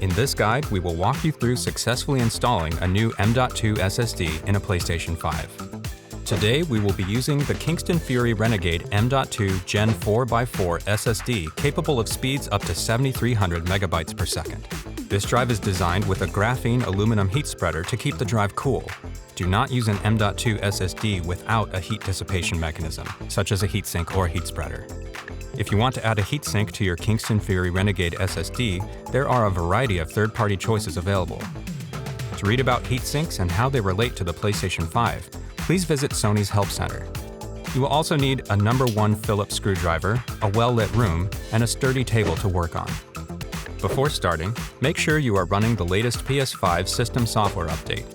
In this guide, we will walk you through successfully installing a new M.2 SSD in a PlayStation 5. Today, we will be using the Kingston Fury Renegade M.2 Gen 4x4 SSD capable of speeds up to 7300 megabytes per second. This drive is designed with a graphene aluminum heat spreader to keep the drive cool. Do not use an M.2 SSD without a heat dissipation mechanism, such as a heatsink or heat spreader. If you want to add a heatsink to your Kingston Fury Renegade SSD, there are a variety of third-party choices available. To read about heatsinks and how they relate to the PlayStation 5, please visit Sony's Help Center. You will also need a number one Phillips screwdriver, a well-lit room, and a sturdy table to work on. Before starting, make sure you are running the latest PS5 system software update.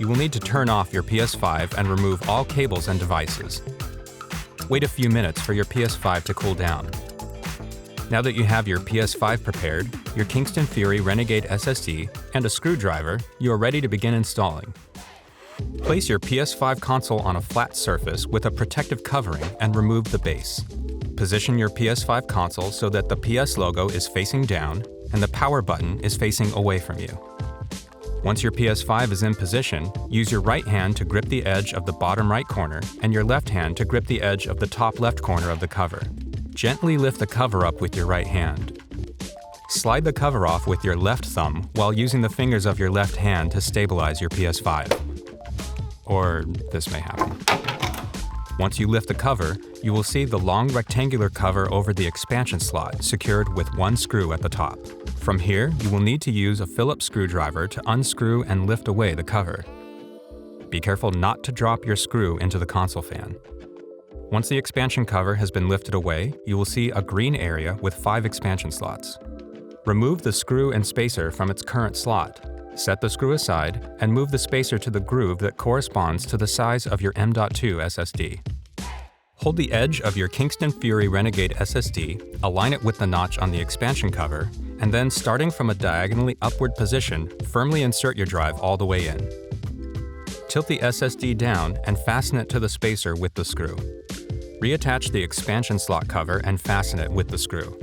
You will need to turn off your PS5 and remove all cables and devices. Wait a few minutes for your PS5 to cool down. Now that you have your PS5 prepared, your Kingston Fury Renegade SSD, and a screwdriver, you are ready to begin installing. Place your PS5 console on a flat surface with a protective covering and remove the base. Position your PS5 console so that the PS logo is facing down and the power button is facing away from you. Once your PS5 is in position, use your right hand to grip the edge of the bottom right corner and your left hand to grip the edge of the top left corner of the cover. Gently lift the cover up with your right hand. Slide the cover off with your left thumb while using the fingers of your left hand to stabilize your PS5. Or this may happen. Once you lift the cover, you will see the long rectangular cover over the expansion slot secured with one screw at the top. From here, you will need to use a Phillips screwdriver to unscrew and lift away the cover. Be careful not to drop your screw into the console fan. Once the expansion cover has been lifted away, you will see a green area with five expansion slots. Remove the screw and spacer from its current slot. Set the screw aside and move the spacer to the groove that corresponds to the size of your M.2 SSD. Hold the edge of your Kingston Fury Renegade SSD, align it with the notch on the expansion cover, and then starting from a diagonally upward position, firmly insert your drive all the way in. Tilt the SSD down and fasten it to the spacer with the screw. Reattach the expansion slot cover and fasten it with the screw.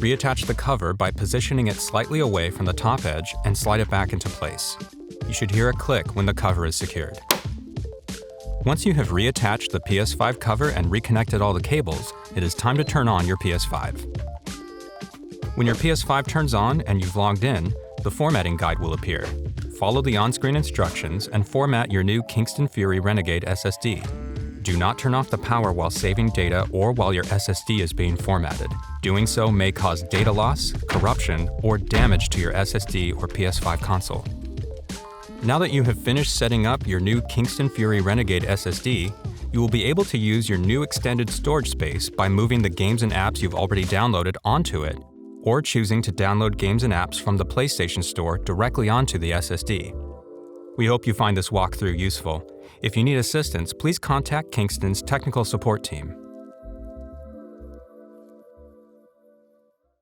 Reattach the cover by positioning it slightly away from the top edge and slide it back into place. You should hear a click when the cover is secured. Once you have reattached the PS5 cover and reconnected all the cables, it is time to turn on your PS5. When your PS5 turns on and you've logged in, the formatting guide will appear. Follow the on-screen instructions and format your new Kingston Fury Renegade SSD. Do not turn off the power while saving data or while your SSD is being formatted. Doing so may cause data loss, corruption, or damage to your SSD or PS5 console. Now that you have finished setting up your new Kingston Fury Renegade SSD, you will be able to use your new extended storage space by moving the games and apps you've already downloaded onto it, or choosing to download games and apps from the PlayStation Store directly onto the SSD. We hope you find this walkthrough useful. If you need assistance, please contact Kingston's technical support team.